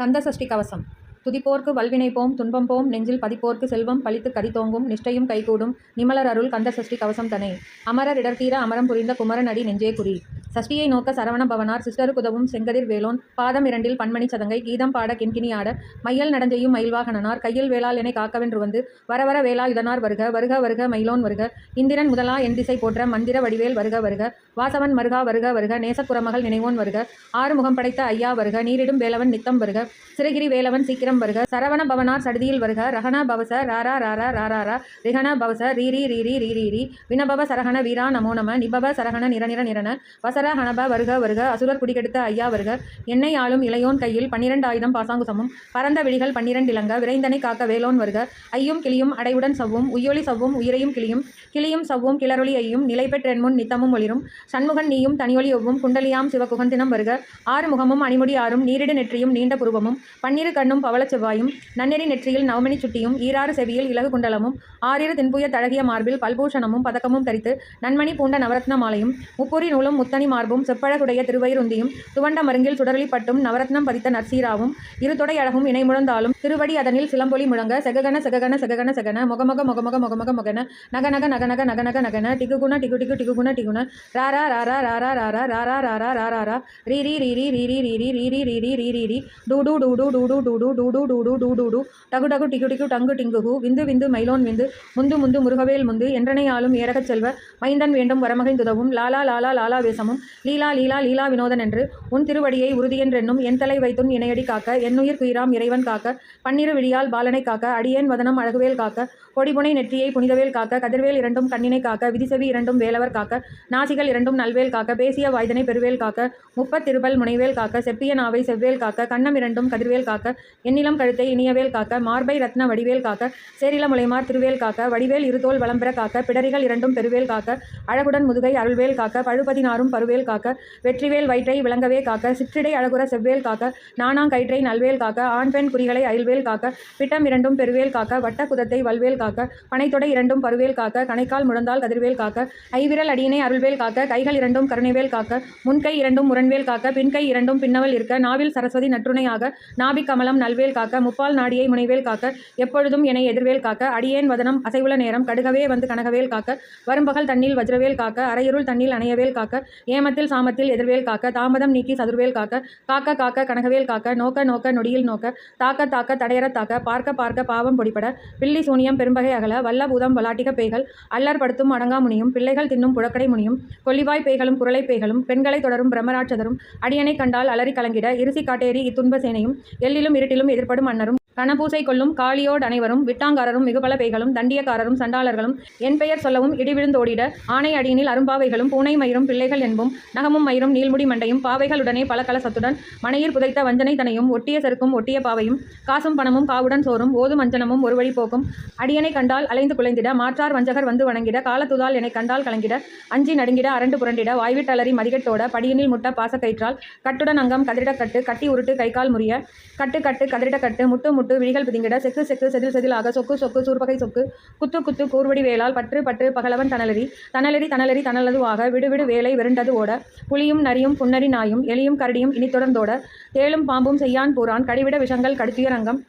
కంద షష్టి కవసం. துதிப்போர்க்கு வல்வினை போம் துன்பம் போம் நெஞ்சில் பதிப்போர்க்கு செல்வம் பழித்து கரித்தோங்கும் நிஷ்டையும் கைகூடும் நிமலர் அருள் கந்த சஷ்டி கவசம் தனை. அமரர் இடர்த்தீர அமரம் புரிந்த குமரன் அடி நெஞ்சே குறி. சஷ்டியை நோக்க சரவண பவனார் சிஸ்டருக்குதவும் செங்கதிர் வேலோன் பாதம் இரண்டில் பண்மணி சதங்கை கீதம் பாட கிண்கிணி ஆட மையல் நடஞ்செய்யும் மயில்வாகனனார் கையில் வேளால் என காக்கவென்று வந்து வரவர வேளா இதனார் வருக வருக வருக மயிலோன் வருக இந்திரன் முதலா என் திசை போற்ற மந்திர வடிவேல் வருக வருக வாசவன் மருகா வருக வருக நேசக்குறமகள் நினைவோன் வருக ஆறுமுகம் படைத்த ஐயா வருக நீரிடும் வேலவன் நித்தம் வருக சிறகிரி வேலவன் சீக்கிரம் வருக. சரவண பவனார் சடுதியில் வருக. ரகண பவச ராரா ராரா ராரா ரிகண பவச ரீரி ரீரி ரீரி ரீ வினபவ சரகண வீரா நமோ நம. நிபவ சரகண நிரநிர நிரண வசர ஹணப வருக வருக. அசுரர் குடிகெடுத்த ஐயா வருக. எண்ணெய் ஆளும் இளையோன் கையில் பன்னிரண்டு ஆயுதம் பாசாங்குசமும். பரந்த விழிகள் பன்னிரண்டு இலங்க விரைந்தனை காக்க வேலோன் வருக. ஐயும் கிளியும் அடைவுடன் சவ்வும். உயொலி சவ்வும் உயிரையும் கிளியும். கிளியும் சவ்வும் கிளறொளி ஐயும். நிலை பெற்றென்முன் நித்தமும் ஒளிரும். சண்முகன் நீயும் தனியொலி ஒவ்வும். குண்டலியாம் சிவகுகந்தினம் வருக. ஆறு முகமும் அணிமுடி ஆறும். நீரிடு நெற்றியும் நீண்ட புருவமும். பன்னிரு கண்ணும் பவள செவ்வாயும் நன்னெறி நெற்றியில் நவமணி சுட்டியும் ஈராறு செவியில் இலகு குண்டலமும் ஆறிரு தென்புய தழகிய மார்பில் பல்பூஷணமும் பதக்கமும் தரித்து நன்மணி பூண்ட நவரத்ன மாலையும் முப்பொறி நூலும் முத்தனி மார்பும் செப்பழகுடைய திருவயிருந்தியும் துவண்ட மருங்கில் சுடரொளி பட்டும் நவரத்னம் பதித்த நற்சீராவும் இரு தொடை அழகும் இணை முழந்தாலும் திருவடி அதனில் சிலம்பொலி முழங்க செககன செககன செககன செகன முகமக முகமக முகமக முகன நகநக நகநக நகநக நகன டிகுகுண டிகு டிகு டிகுகுண டிகுண ராரா ராரா ராரா ராரா ராரா ராரா ராரா ரா ரீ ரீ ரீ ரீ ரீ ரீ ரீ ரீ ரீ ரீ ரீ ரீ ரீ ரீ டூ டூ டூ டூ டூ டூ டூ டூ டூ டூ டு டகு டகு டிகு டிகு டங்கு டிங்குகு விந்து விந்து மைலோன் விந்து முந்து முந்து முருகவேல் முந்து என்றனை ஆளும் ஏரகச் செல்வ மைந்தன் வேண்டும் வரமகைந்துதவும் லாலா லாலா லாலா வேசமும் லீலா லீலா லீலா வினோதன் என்று உன் திருவடியை உறுதியென்றென்னும் என் தலை வைத்துன் இணையடி காக்க என்னுயிர் குயிராம் இறைவன் காக்க பன்னிரு விழியால் பாலனை காக்க அடியேன் வதனம் அழகுவேல் காக்க கொடிபுனை நெற்றியை புனிதவேல் காக்க கதிர்வேல் இரண்டும் கண்ணினை காக்க விதிசெவி இரண்டும் வேலவர் காக்க நாசிகள் இரண்டும் நல்வேல் காக்க பேசிய வாய்தனை பெருவேல் காக்க முப்பத்திருபல் முனைவேல் காக்க செப்பிய நாவை செவ்வேல் காக்க கண்ணம் இரண்டும் கதிர்வேல் காக்க எண்ணிலம் கழுத்தை இனியவேல் காக்க மார்பை ரத்ன வடிவேல் காக்க சேரில முலைமார் திருவேல் காக்க வடிவேல் இருதோல் வளம்பெற காக்க பிடரிகள் இரண்டும் பெருவேல் காக்க அழகுடன் முதுகை அருள்வேல் காக்க பழுபதினாரும் பருவேல் காக்க வெற்றிவேல் வயிற்றை விளங்கவே காக்க சிற்றிடை அழகுற செவ்வேல் காக்க நாணாங்கயிற்றை நல்வேல் காக்க ஆண் பெண் குறிகளை அயல்வேல் காக்க பிட்டம் இரண்டும் பெருவேல் காக்க வட்ட குதத்தை வல்வேல் காக்க பனைத்தொடை இரண்டும் பருவேல் காக்க கணைக்கால் முழந்தால் கதிர்வேல் காக்க ஐவிரல் அடியினை அருள்வேல் காக்க கைகள் இரண்டும் கருணைவேல் காக்க முன்கை இரண்டும் முரண்வேல் காக்க பின்கை இரண்டும் பின்னவல் இருக்க நாவில் சரஸ்வதி நற்றுணையாக நாபிக் கமலம் நல்வேல் காக்க முப்பால் நாடியை முனைவேல் காக்க எப்பொழுதும் என எதிர்வேல் காக்க அடியேன் வதனம் அசைவுள்ள நேரம் கடுகவே வந்து கனகவேல் காக்க வரும்பகல் தண்ணில் வஜ்ரவேல் காக்க அரையருள் தண்ணில் அணையவேல் காக்க ஏமத்தில் சாமத்தில் எதிர்வேல் காக்க தாமதம் நீக்கி சதுர்வேல் காக்க காக்க காக்க கனகவேல் காக்க நோக்க நோக்க நொடியில் நோக்க தாக்க தாக்க தடையற தாக்க பார்க்க பார்க்க பாவம் பொடிப்பட பில்லி சூனியம் பெரும்பகை அகல வல்ல பூதம் வலாட்டிக பேய்கள் அல்லர் படுத்தும் அடங்கா முனியும் பிள்ளைகள் தின்னும் புழக்கடை முனியும் கொல்லிவாய் பேய்களும் குரலை பேய்களும் பெண்களை தொடரும் பிரம்மராட்சதரும் அடியனை கண்டால் அலறி கலங்கிட இருசி காட்டேரி இத்துன்ப சேனையும் எல்லிலும் இருட்டிலும் எதிர்ப்படும் மன்னரும் கணபூசை கொள்ளும் காளியோடு அனைவரும் விட்டாங்காரரும் மிகுபல பேய்களும் தண்டியக்காரரும் சண்டாளர்களும் என் பெயர் சொல்லவும் இடிவிழுந்தோடிட ஆணை அடியினில் அரும்பாவைகளும் பூனை மயிரும் பிள்ளைகள் என்பும் நகமும் மயிரும் நீள்முடி மண்டையும் பாவைகளுடனே பல கலசத்துடன் மனையில் புதைத்த வஞ்சனை தனையும் ஒட்டிய செருக்கும் ஒட்டிய பாவையும் காசும் பணமும் காவுடன் சோறும் ஓதும் அஞ்சனமும் ஒரு வழி போக்கும் அடியனை கண்டால் அலைந்து குலைந்திட மாற்றார் வஞ்சகர் வந்து வணங்கிட காலத்துதால் என்னை கண்டால் கலங்கிட அஞ்சி நடுங்கிட அரண்டு புரண்டிட வாய்விட்டலறி மதிகட்டோட படியினில் முட்ட பாசக்கயிற்றால் கட்டுடன் அங்கம் கதிரிட கட்டு கட்டி உருட்டு கைகால் முறிய கட்டு கட்டு அதிரிட கட்டு முட்டு முட்டு விழிகள் பிதுங்கிட செக்கு செக்கு செதில் செதிலாக சொக்கு சொக்கு சூர்பகை சொக்கு குத்து குத்து கூர்வடி வேலால் பற்று பற்று பகலவன் தனலரி தனலரி தனலரி தனலதுவாக விடுவிடு வேலை விருண்டது ஓட புலியும் நரியும் புன்னரி நாயும் எலியும் கரடியும் இனி தொடர்ந்தோட தேலும் பாம்பும் செய்யான் பூரான் கடிவிட விஷங்கள் கடுத்திய ரங்கம்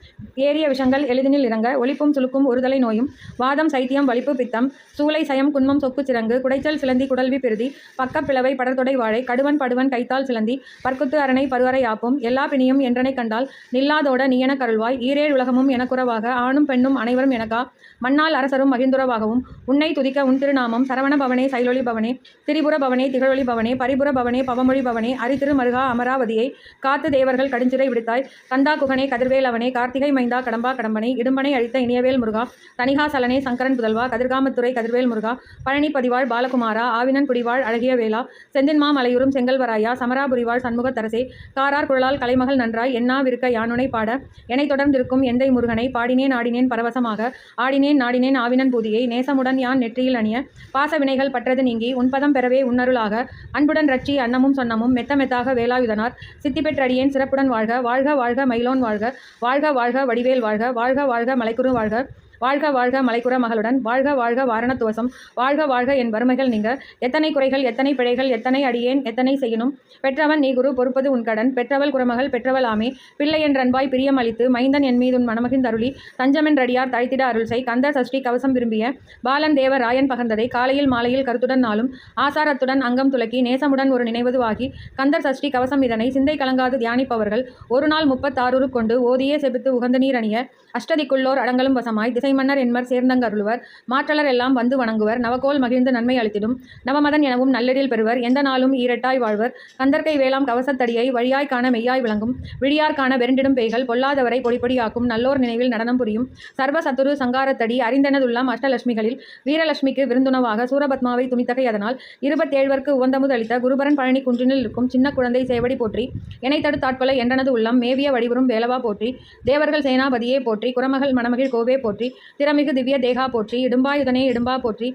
ஏறிய விஷங்கள் எளிதினில் இறங்க ஒளிப்பும் சுழுக்கும் ஒருதலை நோயும் வாதம் சைத்தியம் வலிப்பு பித்தம் சூளை சயம் குன்மம் சொக்கு சிறங்கு குடைச்சல் சிலந்தி குடல்வி பிரிதி பக்கப்பிளவை படர்தொடை வாழை கடுவன் படுவன் கைத்தால் சிலந்தி பற்குத்து அரணை பருவரை ஆப்பும் எல்லா பிணியும் என்றனை கண்டால் நில்லாதோட நீயன கருள்வாய். ஈரேழ் உலகமும் எனக்குறவாக ஆணும் பெண்ணும் அனைவரும் எனக்கா. மண்ணால் அரசரும் மகிந்துறவாகவும் உன்னை துதிக்க உன் திருநாமம். சரவண பவனே சைலொலி பவனே திரிபுர பவனே திகழொலி பவனே பரிபுர பவனே பவமொழி பவனே அரிதிரு மருகா அமராவதியை காத்து தேவர்கள் கடுஞ்சிறை விடுத்தாய். தந்தா குகனே கதிர்வேல் அவனே கார்த்திகை மைந்தா கடம்பா கடம்பனை இடும்பனை அழித்த இனியவேல் முருகா தனிகா சலனே சங்கரன் புதல்வா கதிர்காமத்துறை கதிர்வேல் முருகா பழனி பதிவாள் பாலகுமாரா ஆவினன் குடிவாள் அழகிய வேளா செந்தின்மா மலையூரும் செங்கல்வராயா சமராபுரிவாள் சண்முகத்தரசே காரார் குழலால் கலைமகள் நன்றாய் என்னா விருக்க யானுனை பாட என்னை தொடர்ந்திருக்கும் எந்தை முருகனை பாடினேன் ஆடினேன் பரவசமாக. ஆடினேன் நாடினேன் ஆவினன் பூதியை நேசமுடன் யான் நெற்றியில் அணிய. பாச வினைகள் பற்றது நீங்கி உன்பதம் பெறவே உன்னருளாக. அன்புடன் ரட்சி அன்னமும் சொன்னமும் மெத்த மெத்தாக வேலாயுதனார். சித்தி பெற்றடியேன் சிறப்புடன் வாழ்க. வாழ்க வாழ்க மயிலோன் வாழ்க. வாழ்க வாழ்க வடிவேல் வாழ்க. வாழ்க வாழ்க மலைக்குரு வாழ்க. வாழ்க வாழ்க மலைக்குற மகளுடன் வாழ்க வாழ்க வாரணத்துவசம் வாழ்க வாழ்க என் வறுமைகள் நீங்க. எத்தனை குறைகள் எத்தனை பிழைகள் எத்தனை அடியேன் எத்தனை செய்யணும் பெற்றவன் நீ குரு பொறுப்பது உன் கடன். பெற்றவள் குறமகள் பெற்றவள் ஆமே. பிள்ளை என்றன்பாய் பிரியம் அளித்து மைந்தன் என் மீது உன் மணமகிழ்ந்தருளி தஞ்சமென்றடியார் தழைத்திட அருள் செய். கந்த சஷ்டி கவசம் விரும்பிய பாலன் தேவ ராயன் பகர்ந்ததை காலையில் மாலையில் கருத்துடன் நாளும். ஆசாரத்துடன் அங்கம் துலக்கி நேசமுடன் ஒரு நினைவதுவாகி கந்தர் சஷ்டி கவசம் இதனை சிந்தை கலங்காது தியானிப்பவர்கள். ஒரு நாள் முப்பத்தாறு கொண்டு ஓதியே செபித்து உகந்த நீர் அணிய. அஷ்டதிக்குள்ளோர் அடங்கலும் வசமாய் இசைமன்னர் என்பர் சேர்ந்தங்கருளுவர் மாற்றலர் எல்லாம் வந்து வணங்குவர். நவகோல் மகிழ்ந்து நன்மை அளித்திடும். நவமதன் எனவும் நல்லடில் பெறுவர். எந்த நாளும் ஈரட்டாய் வாழ்வர். கந்தர்க்கை வேளாம் கவசத்தடியை வழியாய் காண மெய்யாய் விளங்கும். விழியார் காண வெருண்டிடும் பேய்கள் பொல்லாதவரை பொடிப்பொடியாக்கும் நல்லோர் நினைவில் நடனம் புரியும். சர்வ சத்துரு சங்காரத்தடி அறிந்தனதுள்ளாம் அஷ்டலட்சுமிகளில். வீரலட்சுமிக்கு விருந்துணவாக சூரபத்மாவை துணித்தகை அதனால் இருபத்தேழ்வர்க்கு உவந்தமுது அளித்த குருபரன் பழனி குன்றினில் இருக்கும் சின்ன குழந்தை சேவடி போற்றி. எனை தடுத்தாட்பல என்றனது உள்ளம். மேவிய வடிவரும் வேலவா போற்றி. தேவர்கள் சேனாபதியே போற்றி. குரமகள் மணமகிழ் கோவே போற்றி. திறமிகு திவ்ய தேகா போற்றி இடும்பாயுதனே இடும்பா போற்றி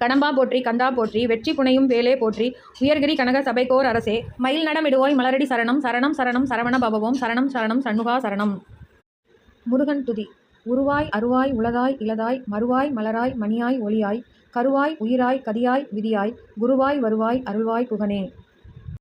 கடம்பா போற்றி கந்தா போற்றி வெற்றி புனையும் வேலே போற்றி உயர்கிரி கனக சபைக்கோர் அரசே மயில் நடமிடுவோய் மலரடி சரணம் சரணம் சரணம் சரவண பவவோம் சரணம் சரணம் சண்முகா சரணம். முருகன் துதி உருவாய் அருவாய் உளதாய் இளதாய் மறுவாய் மலராய் மணியாய் ஒளியாய் கருவாய் உயிராய் கதியாய் விதியாய் குருவாய் வருவாய் அருள்வாய் புகனே